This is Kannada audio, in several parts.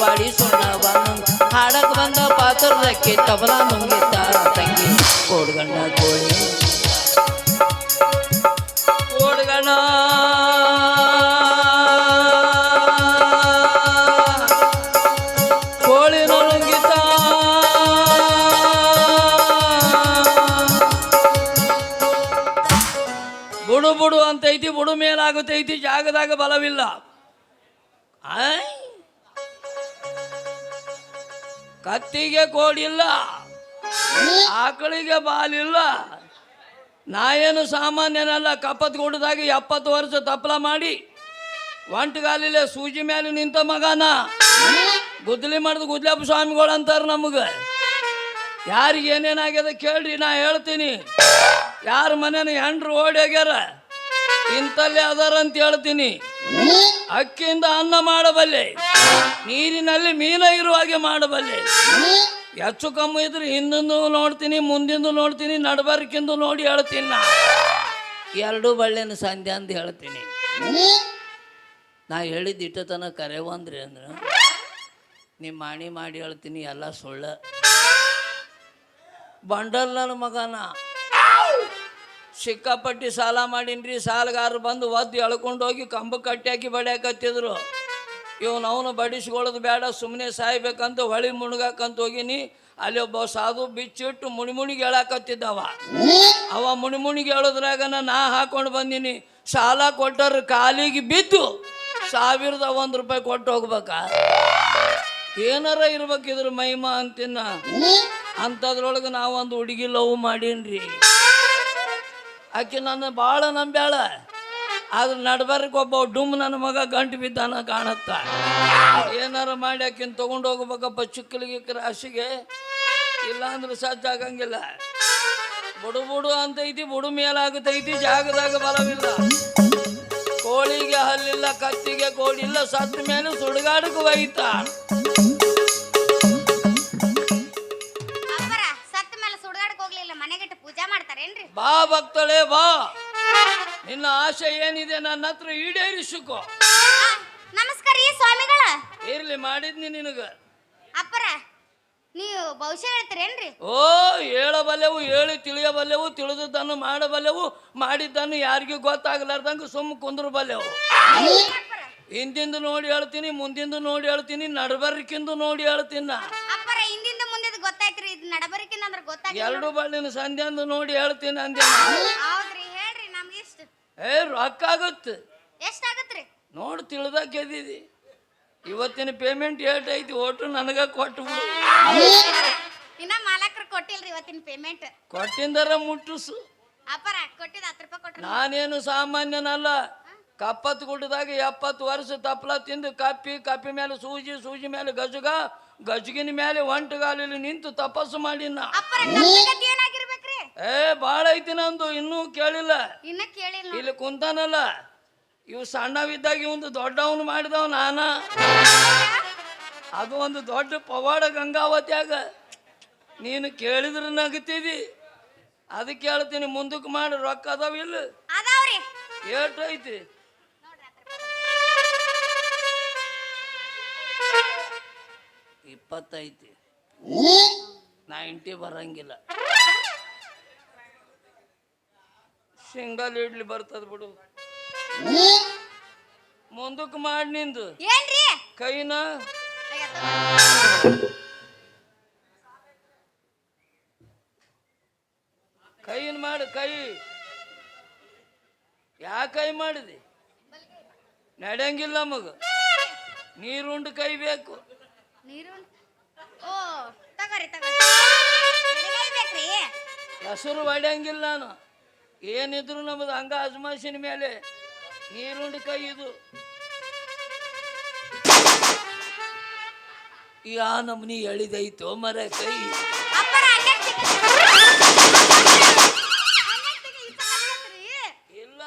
ಪಾಡಿ ಸುಣ್ಣ ಹಾಡಕ್ಕೆ ಹಾಡಕ್ ಬಂದ ಪಾತ್ರದಕ್ಕೆ ತಬಲ ನುಂಗಿತಾರ ತಂಗಿ. ಕೋಡ್ಗಣ್ಣ ಕೋಳಿ ನುಂಗಿತ ಬುಡು ಬುಡು ಅಂತೈತಿ, ಬುಡು ಮೇಲಾಗುತ್ತೈತಿ ಜಾಗದಾಗ ಬಲವಿಲ್ಲ. ಆಯ್. ಕತ್ತಿಗೆ ಕೋಡಿಲ್ಲ, ಆಕಳಿಗೆ ಬಾಲಿಲ್ಲ. ನಾ ಏನು ಸಾಮಾನ್ಯನಲ್ಲ, ಕಪ್ಪತ್ ಗುಡ್ಡದಾಗ ಎಪ್ಪತ್ತು ವರ್ಷ ತಪ್ಪಲ ಮಾಡಿ, ಒಂಟಗಾಲಿಲೆ ಸೂಜಿ ಮೇಲೆ ನಿಂತ ಮಗನ. ಗುದ್ದಲಿ ಮಾಡಿದ ಗುದ್ಲಪ್ಪ ಸ್ವಾಮಿಗಳು ಅಂತಾರೆ ನಮಗೆ. ಯಾರಿಗೆ ಏನೇನಾಗ್ಯದ ಕೇಳ್ರಿ, ನಾ ಹೇಳ್ತೀನಿ. ಯಾರ ಮನೇನ ಹೆಂಡ್ರು ಓಡಿ ಹೋಗ್ಯಾರ ಅದಾರ ಅಂತ ಹೇಳ್ತೀನಿ. ಅಕ್ಕಿಯಿಂದ ಅನ್ನ ಮಾಡಬಲ್ಲೆ ನೀರಿನಲ್ಲಿ ಮೀನ ಇರುವ ಹಾಗೆ ಮಾಡಬಲ್ಲೆ. ಹೆಚ್ಚು ಕಮ್ಮಿ ಇದ್ರೆ ಹಿಂದಿಂದು ನೋಡ್ತೀನಿ, ಮುಂದಿಂದು ನೋಡ್ತೀನಿ ನಡಬಾರಕ್ಕಿಂದು ನೋಡಿ ಹೇಳ್ತೀನಿ ನಾ. ಎರಡು ಬಳ್ಳಿನ ಸಂಧ್ಯಾ ಅಂತ ಹೇಳ್ತೀನಿ. ನಾ ಹೇಳಿದ ಇಟ್ಟ ತನಕ ಕರೆವಂದ್ರಿ ಅಂದ್ರೆ ನಿಮ್ಮ ಮಾಣಿ ಮಾಡಿ ಹೇಳ್ತೀನಿ, ಎಲ್ಲ ಸುಳ್ಳ. ಬಂಡಲ್ ನನ್ನ ಮಗನ. ಸಿಕ್ಕಾಪಟ್ಟಿ ಸಾಲ ಮಾಡೀನ್ರಿ ಸಾಲಗಾರರು ಬಂದು ಒದ್ದು ಎಳ್ಕೊಂಡು ಹೋಗಿ ಕಂಬ ಕಟ್ಟಿ ಹಾಕಿ ಬಡಿಯಾಕತ್ತಿದ್ರು. ಇವನು ಅವನು ಬಡಿಸ್ಕೊಳ್ಳೋದು ಬೇಡ ಸುಮ್ಮನೆ ಸಾಯ್ಬೇಕಂತ ಹೊಳಿ ಮುಣುಗಾಕಂತ ಹೋಗಿನಿ. ಅಲ್ಲಿ ಒಬ್ಬ ಸಾಧು ಬಿಚ್ಚಿಟ್ಟು ಮುಣಿಮುಣಿಗೆ ಹೇಳಾಕತ್ತಿದ್ದವ. ಅವ ಮುಣಿ ಮುಣಿಗೆ ಹೇಳೋದ್ರಾಗ ನಾ ಹಾಕೊಂಡು ಬಂದೀನಿ. ಸಾಲ ಕೊಟ್ಟರು ಕಾಲಿಗೆ ಬಿದ್ದು ಸಾವಿರದ ಒಂದು ರೂಪಾಯಿ ಕೊಟ್ಟು ಹೋಗ್ಬೇಕ. ಏನಾರ ಇರ್ಬೇಕಿದ್ರ ಮಹಿಮಾ ಅಂತಿನ್ನ. ಅಂಥದ್ರೊಳಗೆ ನಾವೊಂದು ಹುಡುಗಿ ಲವ್ ಮಾಡೀನ್ರಿ. ಆಕೆ ನನ್ನ ಭಾಳ ನಂಬ್ಯಾಳ. ಆದ್ರೆ ನಡ್ಬರ್ಕ್ ಒಬ್ಬ ಡುಮ್ ನನ್ನ ಮಗ ಗಂಟು ಬಿದ್ದಾನ ಕಾಣತ್ತ. ಏನಾರ ಮಾಡಿ ಆಕಿನ ತಗೊಂಡು ಹೋಗ್ಬೇಕಪ್ಪ ಚಿಕ್ಕಲಿಗೆ ರಾಶಿಗೆ ಇಲ್ಲ ಅಂದ್ರೆ ಸಜ್ಜಾಗಂಗಿಲ್ಲ ಬುಡು ಬುಡು ಅಂತೈತಿ ಬುಡು ಮೇಲಾಗುತ್ತೈತಿ ಜಾಗದಾಗ ಬಲವಿಲ್ಲ. ಕೋಳಿಗೆ ಹಲ್ಲಿಲ್ಲ ಕತ್ತಿಗೆ ಕೋಡಿಲ್ಲ ಸತ್ತ ಮೇಲೆ ಸುಡುಗಾಡಕ್ಕೆ ಒಯ್ತಾ. ಅಪ್ಪರ ಸತ್ತ ಮೇಲೆ ಸುಡುಗಾಡಕ್ ಹೋಗ್ಲಿಲ್ಲ ಮನೆಗಿಟ್ಟು ಪೂಜಾ ಮಾಡ್ತಾರೇನ್ರಿ? ಬಾ ಭಕ್ತಳೆ ಬಾ. ನಿನ್ನ ಆಶೆ ಏನಿದೆ ನನ್ನ ಹತ್ರ ಈಡೇರಿಸಿಕೋ. ನಮಸ್ಕಾರ ಈ ಸ್ವಾಮಿಗಳ. ಇರ್ಲಿ ಮಾಡಿದ್ನಿ ನಿನಗ. ಅಪ್ಪರ ನೀವು ಭವಿಷ್ಯ ಹೇಳ್ತೀರೇನ್ರಿ? ಓ ಹೇಳಬಲ್ಲೆವು ಹೇಳಿ ತಿಳಿಯಬಲ್ಲೆವು ತಿಳಿದದ್ದನ್ನು ಮಾಡಬಲ್ಲೆವು ಮಾಡಿದ್ದನ್ನು ಯಾರಿಗೂ ಗೊತ್ತಾಗಲಾರ್ದಂಗೆ ಸುಮ್ಮ ಕುಂದ್ರು ಬಲ್ಲೆವು ಹಿಂದಿಂದು ನೋಡಿ ಹೇಳ್ತೀನಿ ಮುಂದಿಂದು ನೋಡಿ ಹೇಳ್ತೀನಿ ನಡಬರ್ಕಿಂದು ನೋಡಿ ಹೇಳ್ತೀನಿ. ನಾ. ಅಪ್ಪರ ಹಿಂದಿಂದ ಮುಂದೆ ಗೊತ್ತಾಯ್ತ್ರಿ ಇದು ನಡಬರಿಕಿನ ಅಂದ್ರೆ ಎರಡು ಬಳ್ಳಿನ ಸಂಧ್ಯಾಂದು ನೋಡಿ ಹೇಳ್ತೀನಿ ಅಂದೆ ನಾ. ಏ ರೊಕ್ಕ ಆಗುತ್ತೆ. ಎಷ್ಟಾಗತ್ರಿ? ನೋಡಿ ತಿಳಿದಾಗ ಗೆದ್ದಿದಿ. ಇವತ್ತಿನ ಪೇಮೆಂಟ್ ಏಟ್ ಐತಿ ಒಟ್ಟು ನನಗ ಕೊಟ್ಟು ಬಿಡು. ಇನ್ನ ಮಾಲಕರು ಕೊಟ್ಟಿಲ್ರಿ ಇವತ್ತಿನ ಪೇಮೆಂಟ್ ಕೊಟ್ಟಿಂದರ ಮುಟ್ಟಿಸು. ಅಪ್ಪರ ಕೊಟ್ಟಿದ ಹತ್ತು ರೂಪಾಯಿ ಕೊಟ್ರಿ. ನಾನೇನು ಸಾಮಾನ್ಯನಲ್ಲ. ಕಪ್ಪತ್ತು ಗುಡ್ಡದಾಗ ಎಪ್ಪತ್ತು ವರ್ಷ ತಪ್ಪಲ ತಿಂದು ಕಪ್ಪಿ ಕಪ್ಪಿ ಮೇಲೆ ಸೂಜಿ ಸೂಜಿ ಮೇಲೆ ಗಜಗ ಗಜಗಿನ ಮೇಲೆ ಒಂಟುಗಾಲಲ್ಲಿ ನಿಂತು ತಪಸ್ಸು ಮಾಡಿನ ಅಪ್ಪರ ಏ ಬಾಳ ಐತಿ ನಂದು ಇನ್ನೂ ಕೇಳಿಲ್ಲ. ಇನ್ನ ಕೇಳಿಲ್ಲ ಇಲ್ಲಿ ಕುಂತಾನಲ್ಲ. ಇವ್ ಸಣ್ಣವಿದ್ದಾಗ ಇವಂದು ದೊಡ್ಡವನು ಮಾಡಿದವ ನಾನ. ಅದು ಒಂದು ದೊಡ್ಡ ಪವಾಡ ಗಂಗಾವತಿಯಾಗ. ನೀನು ಕೇಳಿದ್ರೆ ನಗತಿದಿ. ಅದಕ್ಕೆ ಹೇಳ್ತೀನಿ ಮುಂದಕ್ಕೆ ಮಾಡಿ ರೊಕ್ಕ ಅದಾವ ಇಲ್ಲ. ಏಟು ಏಟ್ ಐತಿ. ಇಪ್ಪತ್ತೈತಿ. ನೈಂಟಿ ಬರಂಗಿಲ್ಲ. ಸಿಂಗಲ್ ಇಡ್ಲಿ ಬರ್ತದ ಬಿಡು. ಮುಂದಕ್ಕೆ ಮಾಡಿ ನಿಂದು. ಏನ್ರಿ? ಕೈನ. ಕೈನ್ ಮಾಡು ಕೈ. ಯಾ ಕೈ ಮಾಡಿದೆ? ನಡೆಯಂಗಿಲ್ಲ ಮಗ ನೀರುಂಡು ಕೈ ಬೇಕು. ನೀರು ಓ ತಗೋರಿ ತಗೋರಿ. ಎಡಗೈ ಬೇಕ್ರಿ ಹೆಸರು ಹೊಡೆಯಂಗಿಲ್ಲ ನಾನು. ಏನಿದ್ರು ನಮ್ದು ಹಂಗ ಅಜಮಾಸಿನ ಮೇಲೆ ನೀರುಂಡು ಕೈ ಇದು ಯಾ ನಮ್ನಿ ಎಳಿದೈತೋ ಮರ ಕೈ. ಇಲ್ಲ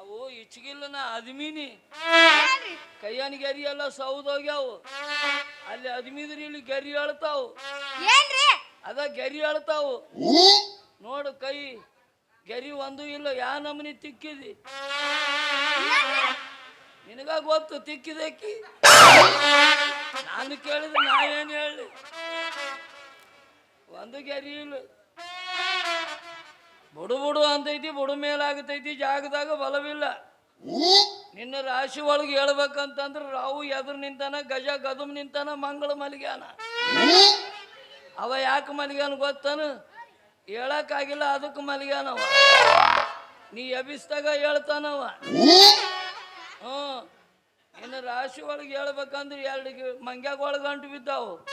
ಅವು ಇಚ್ಗಿಲ್ಲ ನಾ ಅದ್ಮೀನಿ ಕೈಯನ್ ಗೆರಿ ಎಲ್ಲ ಸೌದೋಗ್ಯಾವು. ಅಲ್ಲಿ ಅದ್ಮಿದ್ರಿ ಇಲ್ಲಿ ಗೆರಿ ಅಳ್ತಾವು. ಅದ ಗೆರಿ ಅಳ್ತಾವು. ನೋಡು ಕೈ. ಗೆರಿ ಒಂದು ಇಲ್ಲ, ಯಾ ನಮನಿ ತಿಕ್ಕಿದಿ? ನಿನಗ ಗೊತ್ತು ತಿಕ್ಕಿದಕ್ಕಿ ನಾನು ಕೇಳಿದ್ರೆ ನಾ ಏನು ಹೇಳಿ ಒಂದು ಗೆರಿ ಇಲ್ಲ. ಬುಡು ಬುಡು ಅಂತೈತಿ, ಬುಡು ಮೇಲಾಗತೈತಿ, ಜಾಗದಾಗ ಬಲವಿಲ್ಲ. ನಿನ್ನ ರಾಶಿ ಒಳಗೆ ಹೇಳ್ಬೇಕಂತಂದ್ರೆ ರಾವು ಎದುರು ನಿಂತಾನ, ಗಜ ಗದುಮ್ ನಿಂತಾನ, ಮಂಗಳ ಮಲಿಗಾನ ಅವ ಯಾಕೆ ಮಲಿಗಾನ ಗೊತ್ತಾನ? ಹೇಳಕ್ಕಾಗಿಲ್ಲ ಅದಕ್ಕೆ ಮಲಿಗ್ಯಾನವ. ನೀ ಎಬಿಸ್ದಾಗ ಹೇಳ್ತಾನವ. ಹ್ಞೂ. ಇನ್ನು ರಾಶಿ ಒಳಗೆ ಹೇಳ್ಬೇಕಂದ್ರೆ ಎರಡು ಮಂಗ್ಯಾಗ ಬಿದ್ದಾವು.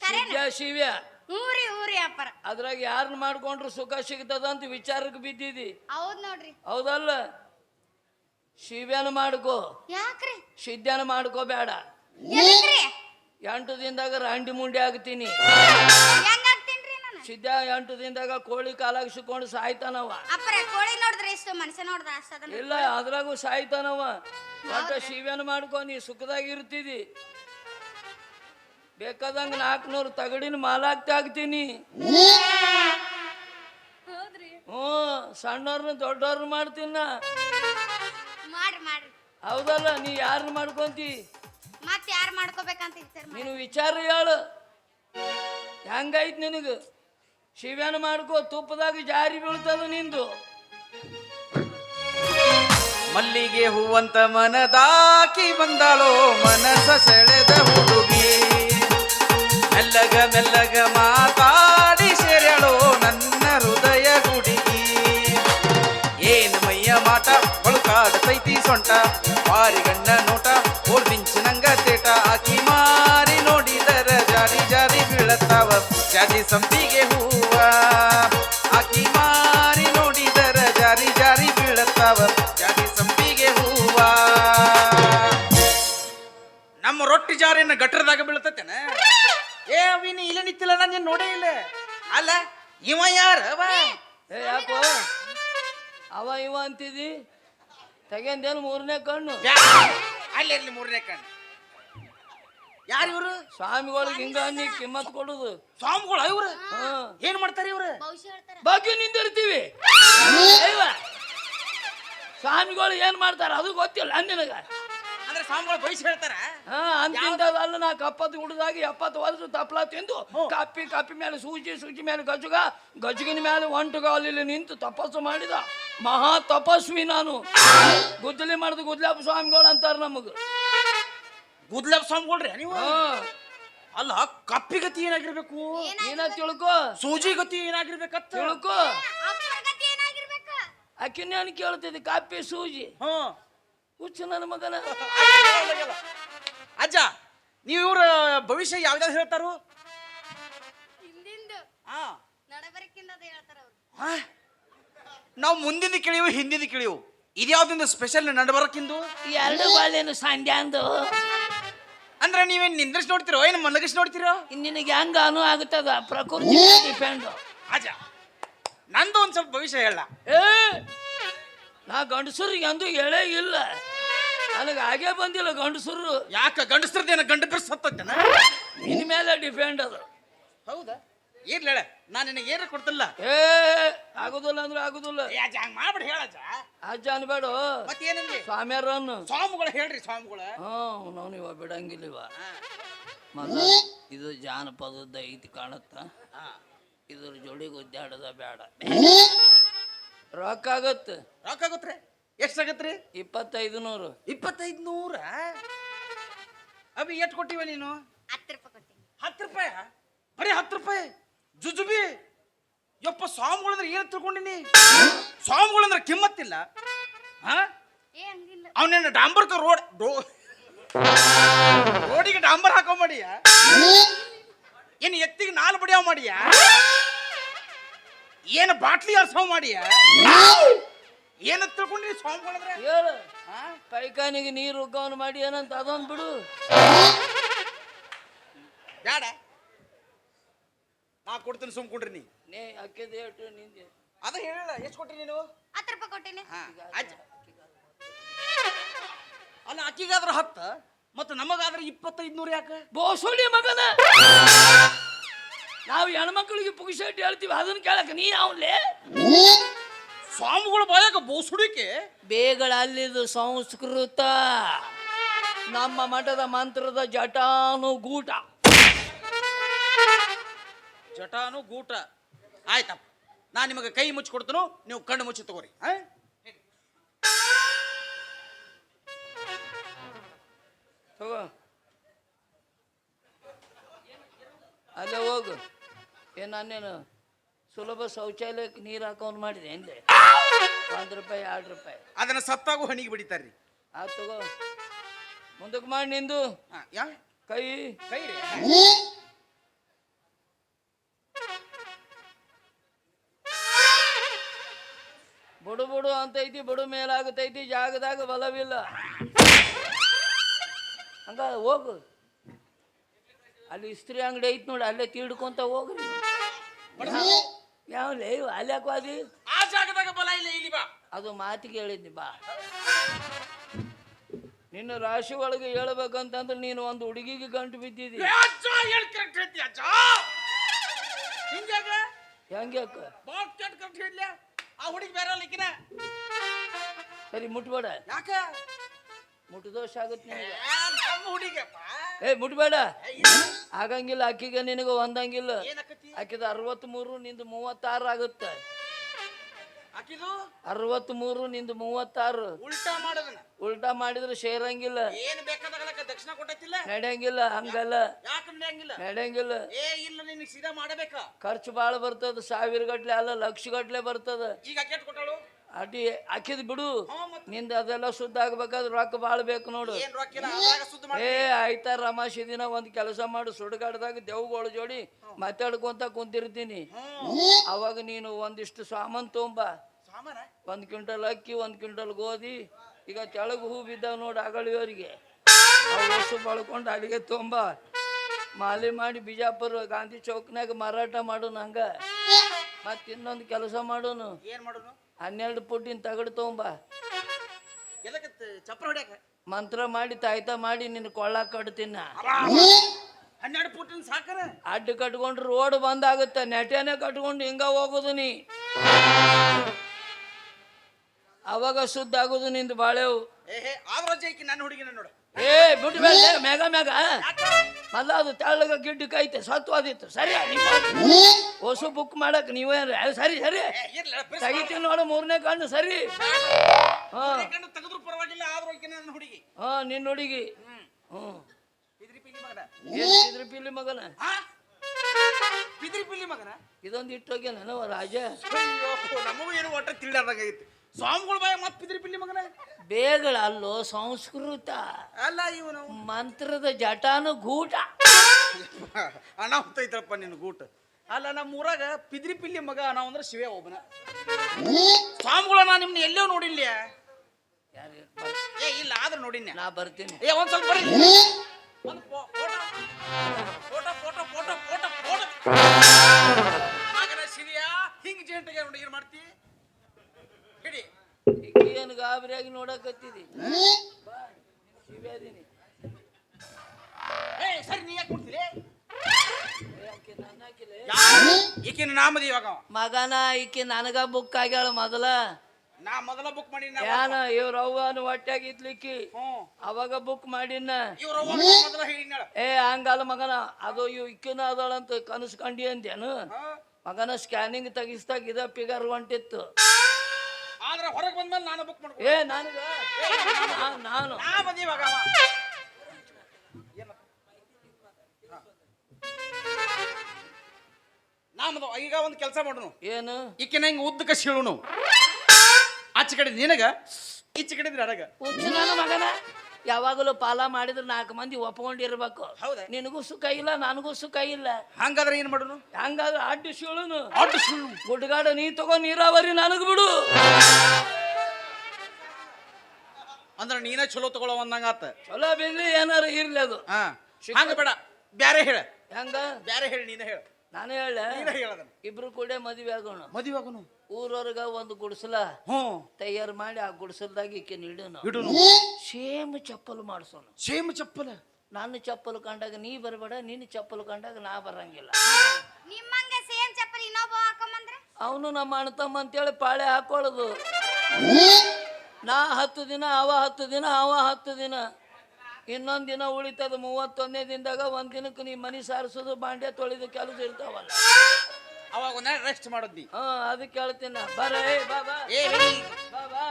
ಶಿವ್ಯ ಶಿವ್ಯ. ಹ್ಞೂರಿ ಹ್ಞೂರಿ ಅಪ್ಪರ ಅದ್ರಾಗ ಯಾರನ್ನ ಮಾಡ್ಕೊಂಡ್ರು ಸುಖ ಸಿಗ್ತದ ಅಂತ ವಿಚಾರಕ್ಕೆ ಬಿದ್ದಿದಿ. ಹೌದ್ ನೋಡ್ರಿ ಹೌದಲ್ಲ? ಶಿವ್ಯಾನ ಮಾಡ್ಕೋ. ಯಾಕ್ರಿ? ಸಿದ್ಧಾನ ಮಾಡ್ಕೋಬೇಡ. ಎದಕ್ರಿ? ಎಂಟು ದಿನದಾಗ ರಾಂಡಿ ಮುಂಡಿ ಆಗ್ತೀನಿ ನಾನು? ಸಿದ್ಧ ಎಂಟು ದಿನದಾಗ ಕೋಳಿ ಕಾಲಾಗಿಸಿಕೊಂಡು ಸಾಯ್ತಾನವ. ಅಪ್ಪರ ಕೋಳಿ ನೋಡಿದ್ರೆ ಇಷ್ಟು ಮನುಷ್ಯ ನೋಡಿದ್ರೆ ಅಷ್ಟದ ಇಲ್ಲ ಅದ್ರಾಗೂ ಸಾಯ್ತಾನವ. ಒಟ್ಟ ಶಿವನ್ ಮಾಡ್ಕೊ ನೀ ಸುಖದಾಗ ಇರ್ತಿದಿ. ಬೇಕಾದಂಗ ನಾಲ್ಕುನೂರು ತಗಡಿನ ಮಾಲಾಕ್ತಿ ಆಗ್ತೀನಿ ಹೌದ್ರಿ. ಹ್ಞೂ ಸಣ್ಣವ್ರನ್ನ ದೊಡ್ಡವ್ರನ್ನ ಮಾಡ್ತೀನ ಮಾಡ್ರಿ ಮಾಡ್ರಿ. ಹೌದಲ್ಲ ನೀ ಯಾರನ್ನ ಮಾಡ್ಕೊಂತಿ? ಮತ್ ಯಾರ್ ಮಾಡ್ಕೋಬೇಕಂತ ನೀನು ವಿಚಾರ ಹೇಳು. ಹೆಂಗೈತ್ ನಿನಗೆ? ಶಿವ್ಯಾನ ಮಾಡ್ಕೋ ತುಪ್ಪದಾಗ ಜಾರಿ ಬೀಳ್ತದ ನಿಂದು. ಮಲ್ಲಿಗೆ ಹೂವಂತ ಮನದಾಕಿ ಬಂದಾಳೋ ಮನಸ ಸೆಳೆದ ಹುಡುಗಿ. ಮೆಲ್ಲಗ ಮೆಲ್ಲಗ ಮಾತಾಡಿ ಸೆರೆಳೋ ನನ್ನ ಹೃದಯ ಗುಡಿಗಿ. ಏನ್ ಮೈಯ ಮಾಟ ಹೊಳಕಾಡತೈತಿ ಸೊಂಟ ಮಾರಿಗಣ್ಣ ಜಾಜಿ ಸಂಪಿಗೆ ಹೂವ. ಆಕಿ ಮಾರಿ ನೋಡಿದರ ಜಾರಿ ಜಾರಿ ಬೀಳತ್ತಾವ. ಜಾಜಿ ಸಂಪಿಗೆ ಹೂವ. ನಮ್ಮ ರೊಟ್ಟಿ ಜಾರಿನ ಗಟ್ರದಾಗ ಬೀಳ್ತತೇನ. ಏ ಅವಿನ ಇಲ್ಲ ನಿಂತಿಲ್ಲ ನಾನು ನೀನ್ ನೋಡೇ ಇಲ್ಲ. ಅಲ್ಲ ಇವ ಯಾರ ಏ ಯಾಕೋ? ಅವ ಇವ ಅಂತಿದಿ? ತೆಗೆಂದೇನು ಮೂರನೇ ಕಣ್ಣು? ಅಲ್ಲಿರ್ಲಿ ಮೂರನೇ ಕಣ್ಣು? ಯಾರು ಇವರು? ಸ್ವಾಮಿಗಳಿಗೆ ಹಿಂಗ ಅನ್ನಿ ಕಿಮ್ಮತ್ ಕೊಡುದು. ಸ್ವಾಮಿಗಳು ಇವ್ರು? ಹಾ. ಏನ್ ಮಾಡ್ತಾರೆ ಇವ್ರು? ಬಗ್ಗೆ ನಿಂದಿರ್ತೀವಿ. ಸ್ವಾಮಿಗಳು ಏನ್ ಮಾಡ್ತಾರ ಅದು ಗೊತ್ತಿಲ್ಲ ನಿನಗ. ಅಂದ್ರೆ ಸ್ವಾಮಿಗಳು ಬಯಸಿ ಹೇಳ್ತಾರ? ಹಾ ಅಂತಿಂತದಲ್ಲ ನಾ ಕಪ್ಪತ್ತು ಹುಡುದಾಗಿ ಎಪ್ಪತ್ತು ವರ್ಷ ತಪ್ಪಲ ತಿಂದು ಕಪ್ಪಿ ಕಪ್ಪಿ ಮೇಲೆ ಸೂಜಿ ಸೂಜಿ ಮೇಲೆ ಗಜುಗ ಗಜುಗಿನ ಮೇಲೆ ಒಂಟುಗಾಲಿಲ್ಲಿ ನಿಂತು ತಪಸ್ಸು ಮಾಡಿದ ಮಹಾ ತಪಸ್ವಿ ನಾನು. ಗುದ್ದಲಿ ಮಾಡಿದ ಗುದ್ಲಾಪ ಸ್ವಾಮಿಗಳು ಅಂತಾರ ನಮಗ. ಗುದ್ಲಪ್ ಸ್ವಾಮಿಗಳ್ರಿ ನೀವು? ಹಾ. ಅಲ್ಲ ಕಪ್ಪಿ ಗತಿ ಏನಾಗಿರ್ಬೇಕು? ಏನ ತಿಳ್ಕೊ? ಸೂಜಿ ಗತಿ ಏನಾಗಿರ್ಬೇಕತ್ತ ತಿಳ್ಕೊ. ಅಕ್ಕಿನ ನಾನು ಏನಾಗಿರ್ಬೇಕ? ಕೇಳ್ತಿದ್ದೆ? ಕಾಪಿ ಸೂಜಿ? ಹಾ ಹುಚ್ಚು ನನ್ನ ಮಗನ. ಅಜ್ಜ ನೀವು ಇವ್ರ ಭವಿಷ್ಯ ಯಾವ್ದಾದ್ರು ಹೇಳ್ತಾರು? ಹಿಂದಿಂದು. ಹಾ. ನಡಬರಿಕಿಂದ ಅದ ಹೇಳ್ತಾರ ಅವ್ರು. ಹಾ? ನಾವು ಮುಂದಿನ ಕೇಳಿವು ಹಿಂದಿನ ಕೇಳಿವು ಇದ್ಯಾವ್ದಿಂದ ಸ್ಪೆಷಲ್ ನಡಬರಕ್ಕಿಂದು ಎರಡು ಬಾಳೆನು ಸಂಡ್ಯಾಂದು ಅಂದ್ರೆ ನೀವೇನ್ ನಿಂದ್ರಿಸಿ ನೋಡ್ತಿರೋ? ಏನ್ ಮಲಗಿಸಿ ನೋಡ್ತಿರೋ? ನಿನಗೆ ಹೆಂಗ ಅನು ಆಗುತ್ತದ ಪ್ರಕೃತಿ ಡಿಪೆಂಡ್ ಅಜ್ಜ ನಂದು ಒಂದ್ ಸ್ವಲ್ಪ ಭವಿಷ್ಯ ಹೇಳ. ಏ ನಾ ಗಂಡಸರಿಗೆ ಅಂದು ಹೇಳೇ ಇಲ್ಲ. ನನಗೆ ಹಾಗೆ ಬಂದಿಲ್ಲ ಗಂಡಸರು. ಯಾಕ ಗಂಡಸ್ರದ್ದೇನ ಗಂಡ ಇನ್ಮೇಲೆ ನಿನ್ನ ಮೇಲೆ ಡಿಪೆಂಡ್ ಅದು. ಹೌದಾ? ಇರ್ಲಿ ಹೇಳ ನಾನು ನಿನಗೆ ಏನ ಕೊಡ್ತಿಲ್ಲ. ಏ ಆಗುದಿಲ್ಲ ಅಂದ್ರೆ ಆಗುದಿಲ್ಲ. ಅಜ್ಜ ಹಂಗ ಮಾಡ್ಬಿಡಿ ಹೇಳಜ್ಜ ಅಜ್ಜ. ಅನ್ಬೇಡ. ಮತ್ತೇನಂದ್ರಿ ಸ್ವಾಮ್ಯಾರನ್ನು ಸ್ವಾಮಿಗಳು ಹೇಳ್ರಿ ಸ್ವಾಮಿಗಳು. ಹ್ಞೂ ನಾವು ಇವ ಬಿಡಂಗಿಲ್ಲ ಇವ. ಮಗ ಇದು ಜಾನಪದದ ಐತಿ ಕಾಣುತ್ತ. ಇದ್ರ ಜೋಡಿ ಗುದ್ದಾಡದ ಬೇಡ ರೊಕ್ಕ ಆಗತ್ತ ರೊಕ್ಕ ಆಗುತ್ರಿ? ಎಷ್ಟಾಗತ್ರಿ ಇಪ್ಪತ್ತೈದು ನೂರು. ಇಪ್ಪತ್ತೈದು ನೂರ? ಅಭಿ ಎಷ್ಟು ಕೊಟ್ಟಿವ ನೀನು? ಹತ್ತು ರೂಪಾಯಿ ಕೊಟ್ಟಿ ಹತ್ತು ರೂಪಾಯಿ? ಬರೀ ಹತ್ತು ರೂಪಾಯಿ? ಜುಜುಬಿ ಯಪ್ಪ ಸ್ವಾಮಿಗಳಂದ್ರೆ ಏನು ತಿಳ್ಕೊಂಡಿನಿ? ಸ್ವಾಮಿಗಳಂದ್ರೆ ಕಿಮ್ಮತ್ತಿಲ್ಲ. ಹಾ ಏ ಹಂಗಿಲ್ಲ ಅವನೇನು ಡಾಂಬರ್ಕ ರೋಡ್ ಡೋ ರೋಡಿಗೆ ಡಾಂಬರ್ ಹಾಕೋ ಮಾಡಿಯ? ಏನು ಎತ್ತಿಗೆ ನಾಲ್ ಬಡಿಯಾವ ಮಾಡಿಯ? ಏನು ಬಾಟ್ಲಿ ಅರ್ಸವ್ ಮಾಡಿಯ? ಏನು ತಿಳ್ಕೊಂಡಿ ಸ್ವಾಮಿಗಳಂದ್ರೆ? ಹೇಳು. ಹಾ? ಪೈಖಾನಿಗೆ ನೀರು ಉಗ್ಗವನು ಮಾಡಿ ಏನಂತ ಅದೊಂದು ಬಿಡು. ಬ್ಯಾಡ ನಾ ಕೊಡ್ತೀನಿ ಸುಮ್ಕೊಂಡ್ರಿ ನೀ. ನೇ ಅಕ್ಕಿದ ನಿಂದೆ ಅದ ಹೇಳ ಎಷ್ಟು ಕೊಟ್ರಿ ನೀನು? ಹತ್ತು ರೂಪಾಯಿ ಕೊಟ್ಟಿನಿ. ಹಾ. ಅಲ್ಲ ಅಕ್ಕಿಗಾದ್ರ ಹತ್ತ ಮತ್ತು ನಮಗಾದ್ರೆ ಇಪ್ಪತ್ತೈದು ನೂರು ಯಾಕೆ ಬೋಸೋಣಿ ಮಗನ. ನಾವು ಹೆಣ್ಮಕ್ಳಿಗೆ ಪುಗಿಸಿ ಹೇಳ್ತೀವಿ ಅದನ್ನ ಕೇಳಕ ನೀ ಅವನ್ಲೆ. ಸ್ವಾಮಿಗಳು ಬಾಯಾಗ ಬೋಸುಡಿಕೆ ಬೇಗಳ ಅಲ್ಲಿದು ಸಂಸ್ಕೃತ. ನಮ್ಮ ಮಠದ ಮಂತ್ರದ ಜಟಾನು ಗೂಟ. ಜಟಾನು ಗೂಟ. ಆಯ್ತಪ್ಪ. ನಾನು ನಿಮಗೆ ಕೈ ಮುಚ್ಚಿ ಕೊಡ್ತನು ನೀವು ಕಣ್ಣು ಮುಚ್ಚಿ ತಗೋರಿ? ತಗೋ. ಅಲ್ಲೇ ಹೋಗು. ಏ ನಾನೇನು ಸುಲಭ ಶೌಚಾಲಯಕ್ಕೆ ನೀರು ಹಾಕೋನ್ ಮಾಡಿದೆ ಎಂದೆ ಒಂದು ರೂಪಾಯಿ ಎರಡು ರೂಪಾಯಿ. ಅದನ್ನ ಸತ್ತಾಗೂ ಹಣಿಗೆ ಬಿಡಿತಾರ್ರಿ. ಆ ತಗೋ. ಮುಂದಕ್ಕೆ ಮಾಡಿ ನಿಂದು. ಕೈ. ಕೈ ರೀ. ಬುಡು ಬುಡು ಅಂತೈತಿ ಬುಡು ಮೇಲಾಗತೈತಿ ಜಾಗದಾಗ ಬಲವಿಲ್ಲ. ಹಂಗ ಹೋಗು. ಅಲ್ಲಿ ಇಸ್ತ್ರಿ ಅಂಗಡಿ ಐತಿ ನೋಡಿ ಅಲ್ಲೇ ತೀಡ್ಕೊಂತ ಹೋಗ್ರಿ ಯಾವ ಲೈ ಅಲ್ಲಿ ಯಾಕೋದಿ ಆ ಜಾಗದಾಗ ಬಲ ಇಲ್ಲ ಇಲ್ಲಿ ಬಾ. ಅದು ಮಾತಿಗೆ ಹೇಳಿದ್ನಿ ಬಾ. ನಿನ್ನ ರಾಶಿ ಒಳಗೆ ಹೇಳ್ಬೇಕಂತಂದ್ರೆ ನೀನು ಒಂದು ಹುಡುಗಿಗೆ ಗಂಟು ಬಿದ್ದಿದಿ. ಏ ಆ ಹುಡುಗಿ ಬೇರೆ ಲಿಕ್ಕಿನ ಸರಿ ಮುಟ್ಬೇಡ. ಯಾಕ? ಮುಟ್ಟು ಆಗತ್ತೆ ನಿನಗೆ. ಏ, ನಮ್ಮ ಹುಡುಗಿಯಪ್ಪ. ಏ ಮುಟ್ಬೇಡ. ಆಗಂಗಿಲ್ಲ ಅಕ್ಕಿಗೆ ನಿನಗೆ ಒಂದಂಗಿಲ್ಲ. ಅಕ್ಕಿದ ಆಕಿದ ಅರವತ್ಮೂರು ನಿಂದು ಮೂವತ್ತಾರು ಆಗುತ್ತೆ. ಆಕಿದು? ಅರವತ್ಮೂರು ನಿಂದು ಮೂವತ್ತಾರು. ಉಲ್ಟಾ ಮಾಡೋದನ್ನ. ಉಲ್ಟಾ ಮಾಡಿದ್ರೆ ಸೇರಂಗಿಲ್ಲ. ಏನ್ ಬೇಕಾದಾಗಲಕ್ಕ ದಕ್ಷಿಣ ಕೊಟ್ಟೈತಿಲ್ಲ? ನಡೆಯಂಗಿಲ್ಲ ಹಂಗಲ್ಲ. ನಡೆಯಂಗಿಲ್ಲ? ಏ ಇಲ್ಲ ನಿನಗೆ ಸೀದಾ ಮಾಡಬೇಕ? ಖರ್ಚು ಬಾಳ ಬರ್ತದ ಸಾವಿರ ಗಟ್ಲೆ ಅಲ್ಲ ಲಕ್ಷ ಗಟ್ಲೆ ಬರ್ತದ. ಈಗ ಕೆಟ್ಟ ಕೊಟ್ಟಾಳು ಅಡಿ ಹಾಕಿದ್ ಬಿಡು. ನಿಂದ ಅದೆಲ್ಲ ಶುದ್ಧ ಆಗ್ಬೇಕಾದ್ರೆ ರೊಕ್ಕ ಭಾಳ ಬೇಕು ನೋಡು ಏ ಆಯ್ತಾ ರಮಾಶಿ ದಿನ ಒಂದು ಕೆಲಸ ಮಾಡು ಸುಡುಗಾಡ್ದಾಗ ದೇವ್ಗಳ ಜೋಡಿ ಮಾತಾಡ್ಕೊಂತ ಕುಂತಿರ್ತೀನಿ. ಅವಾಗ ನೀನು ಒಂದಿಷ್ಟು ಸಾಮಾನ್ ತೊಂಬ ಒಂದ್ ಒಂದು ಕ್ವಿಂಟಲ್ ಅಕ್ಕಿ ಒಂದ್ ಕ್ವಿಂಟಲ್ ಗೋಧಿ ಈಗ ತೆಳಗು ಹೂ ಬಿದ್ದಾವ ನೋಡಿ ಅಗಳಿಯವರಿಗೆ ಅವು ಹೊಸು ಬಳ್ಕೊಂಡು ಅಲ್ಲಿಗೆ ತೊಂಬ. ಮಾಲಿ ಮಾಡಿ ಬಿಜಾಪುರ ಗಾಂಧಿ ಚೌಕ್ನಾಗ ಮಾರಾಟ ಮಾಡೋನು ಹಂಗ ಮತ್ತೆ ಇನ್ನೊಂದು ಕೆಲಸ ಮಾಡೋನು. ಏನ್ ಮಾಡೋನು? ಹನ್ನೆರಡು ಪುಟ್ಟಿನ ತಗಡು ತಗೊಂಬ. ಚಪ್ರ ಹೊಡ್ಯಾಕ? ಮಂತ್ರ ಮಾಡಿ ತಾಯ್ತ ಮಾಡಿ ನಿನ್ನ ಕೊಳ್ಳ ಕಟ್ತೀನ ಹನ್ನೆರಡು ಪುಟ್ಟಿನ ಸಾಕರ? ಅಡ್ಡ ಕಟ್ಕೊಂಡು ರೋಡ್ ಬಂದಾಗುತ್ತೆ ನೆಟೆನೆ ಕಟ್ಕೊಂಡು ಹಿಂಗ ಹೋಗುದು ನೀ. ಅವಾಗ ಶುದ್ಧ ಆಗುದು ನಿಂದು ಬಾಳೆವು. ಏ ಹೇ ಐಕಿ ಜೈಕಿ ನನ್ನ ಹುಡುಗಿನ ನೋಡು. ಏ ಬಿಟ್ಟು ಬೇಡ ಮ್ಯಾಗ ಮ್ಯಾಗ ಅಲ್ಲ ಅದು ತೆಳ್ಳಗ ಕೈತೆ ಸತ್ವ ಸತ್ವಾದಿತ್ತು. ಸರಿ ಹೊಸು ಬುಕ್ ಮಾಡಕ್ ನೀವೇ ಸರಿ ಸರಿ. ತೆಗಿತೀನಿ ನೋಡು ಮೂರನೇ ಕಣ್ಣು ಸರಿ. ಹಾ. ಕಣ್ಣು ತೆಗೆದ್ರು ಪರವಾಗಿಲ್ಲ ಆದ್ರ ಈಕಿನ ನನ್ನ ಹುಡುಗಿ. ಹಾ ನಿನ್ನ ಹುಡುಗಿ. ಹ್ಮ್. ಹ್ಞೂ. ಬಿದ್ರಿ ಪಿಲ್ಲಿ ಮಗನ? ಏನ್ ಇದ್ರ ಪಿಲ್ಲಿ ಮಗನ? ಹಾ? ಬಿದ್ರಿ ಪಿಲ್ಲಿ ಮಗನ? ಇದೊಂದು ಇಟ್ಟೋಗ್ಯ ನನವ ರಾಜ. ಅಯ್ಯೋ ನಮಗೂ ಏನು ಒಟ್ಟ ತಿಳಿದಾರ್ದಂಗೈತಿ ಸ್ವಾಮಿಗಳು ಬಾಯ ಮತ್ ಬಿದ್ರಿ ಪಿಲ್ಲಿ ಮಗನ? ಬೇಗಳ ಅಲ್ಲೋ ಸಂಸ್ಕೃತ. ಅಲ್ಲ ಇವನು? ಮಂತ್ರದ ಜಟಾನು ಗೂಟ. ಅನಾಹುತ ಐತಪ್ಪ ನಿನ್ನ ಗೂಟ. ಅಲ್ಲ ನಮ್ಮ ಊರಾಗ ಪಿದ್ರಿ ಪಿಲ್ಲಿ ಮಗ ನಾವು ಅಂದ್ರೆ ಶಿವೇ ಒಬ್ಬನ. ಸ್ವಾಮಿಗಳ ನಾ ನಿಮ್ನ ಎಲ್ಲೋ ನೋಡಿಲ್ಲ ಯಾರು ಏ ಇಲ್ಲ ಆದ್ರೆ ನೋಡಿನಿ ನಾ ಬರ್ತೀನಿ. ಏ ಒಂದ್ ಸ್ವಲ್ಪ ಬರ್ರಿ. ಒಂದು photo photo photo photo photo photo. ಗಾಬರಿಯಾಗಿ ನೋಡಕತ್ತಿದಿ ಬಾ, ಏ ಸರಿ ನೀ ಯಾಕೆ ಕೊಡ್ತೀರಿ ಯಾಕೆ ನನ್ನ ಹಾಕಿಲೆ? ಈಕಿನ ನಾಮದಿ ಇವಾಗ ಅವ. ಮಗನ ಈಕಿ ನನಗ ಬುಕ್ ಆಗ್ಯಾಳ ಮೊದಲ. ನಾ ಮೊದಲ ಬುಕ್ ಮಾಡಿ ಯಾನ ಇವ್ರ ಅವ್ವನ ಹ್ಞೂ. ಅವಾಗ ಬುಕ್ ಮಾಡಿನ. ಇವ್ರ ಮೊದಲ ಹೇಳಿನಾಳ ಏ ಹಂಗಲ್ಲ ಮಗನ ಅದು ಇವ್ ಇಕ್ಕಿನ ಅದಳಂತ ಕನಸು ಕಂಡಿ ಅಂದೇನು ಮಗನ ಸ್ಕ್ಯಾನಿಂಗ್ ತೆಗಿಸ್ದಾಗ ಇದ ಪಿಗರ್ ಹೊಂಟಿತ್ತು ಆದ್ರೆ ಹೊರಗೆ ಬಂದ್ಮೇಲೆ ನಾನು ಬುಕ್ ಮಾಡ್ಕೊ ಏ ನನಗ? ನಾನು ನಾ ಮದಿ ಇವಾಗ. ಅವ. ಏನು? ಹಾ. ಈಗ ಒಂದು ಕೆಲಸ ಮಾಡೋನು. ಏನು? ಈಕಿನ ಹಿಂಗ ಉದ್ದಕ ಸೀಳುನು. ಆಚೆ ಕಡೆ ನಿನಗ ಈಚೆ ಕಡೆ ನನಗ ಹುಚ್ಚು ನನ್ನ ಮಗನ? ಯಾವಾಗಲೂ ಪಾಲ ಮಾಡಿದ್ರೆ ನಾಲ್ಕು ಮಂದಿ ಒಪ್ಕೊಂಡಿರ್ಬೇಕು. ಹೌದಾ? ನಿನಗೂ ಸುಖ ಇಲ್ಲ ನನಗೂ ಸುಖ ಇಲ್ಲ. ಹಂಗಾದ್ರೆ ಏನ್ ಮಾಡೋನು? ಹಂಗಾದ್ರೆ ಅಡ್ಡು ಶೀಳುನು ಅಡ್ಡ ಸುಳ್ಳು. ಗುಡ್ಗಾಡ ನೀ ತಗೋ ನೀರಾವರಿ ನನಗ್ ಬಿಡು. ಅಂದ್ರೆ ನೀನೇ ಚಲೋ ತಗೊಳ್ಳೋ ಅಂದಂಗಾತ ಚಲೋ ಬಿಡ್ಲಿ ಏನಾರು ಇರ್ಲಿ ಅದು. ಹಾ. ಹಂಗ ಬೇಡ ಬ್ಯಾರೆ ಹೇಳ. ಹೆಂಗ? ಬ್ಯಾರೆ ಹೇಳಿ ನೀನೇ ಹೇಳ. ನಾನು ಹೇಳ ನೀನೇ ಹೇಳದನ್ನ. ಇಬ್ರು ಕೂಡ ಮದುವೆ ಆಗೋಣ. ಮದುವೆ ಆಗುನು? ಊರವ್ರಗ ಒಂದು ಗುಡಿಸಲ ಹ್ಞೂ. ತಯಾರು ಮಾಡಿ ಆ ಗುಡಿಸಲ್ದಾಗ ಈಕೆ ಇಡೋಣ ಇಡುನು. ಸೇಮ್ ಚಪ್ಪಲ್ ಮಾಡ್ಸೋಣ ಸೇಮ್ ಚಪ್ಪಲ. ನನ್ನ ಚಪ್ಪಲು ಕಂಡಾಗ ನೀ ಬರಬೇಡ ನಿನ್ನ ಚಪ್ಪಲ್ ಕಂಡಾಗ ನಾ ಬರಂಗಿಲ್ಲ. ನಿಮ್ಮಂಗ ಸೇಮ್ ಚಪ್ಪಲ್ ಇನ್ನೊಬ್ಬ ಹಾಕೊಂಬಂದ್ರೆ? ಅವನು ನಮ್ಮ ಅಣ್ಣ ತಮ್ಮ ಅಂತೇಳಿ ಪಾಳೆ ಹಾಕೊಳ್ಳೋದು ನಾ ಹತ್ತು ದಿನ ಅವ ಹತ್ತು ದಿನ ಅವ ಹತ್ತು ದಿನ. ಇನ್ನೊಂದು ದಿನ ಉಳಿತದ ಮೂವತ್ತೊಂದನೇ ದಿನದಾಗ ಒಂದ್ ದಿನಕ್ಕೆ ನೀ ಮನಿ ಸಾರಿಸೋದು ಬಾಂಡೆ ತೊಳೆದು ಕೆಲಸ ಇರ್ತಾವಲ್ಲ. ಅವಾಗ ಒಂದ್ ರೆಸ್ಟ್ ಮಾಡೋದ್ ನೀ. ಹಾ ಅದಕ್ಕೆ ಹೇಳ್ತೀನಿ. ಬರ ಏ ಬಾಬಾ ಏ ಬಾಬಾ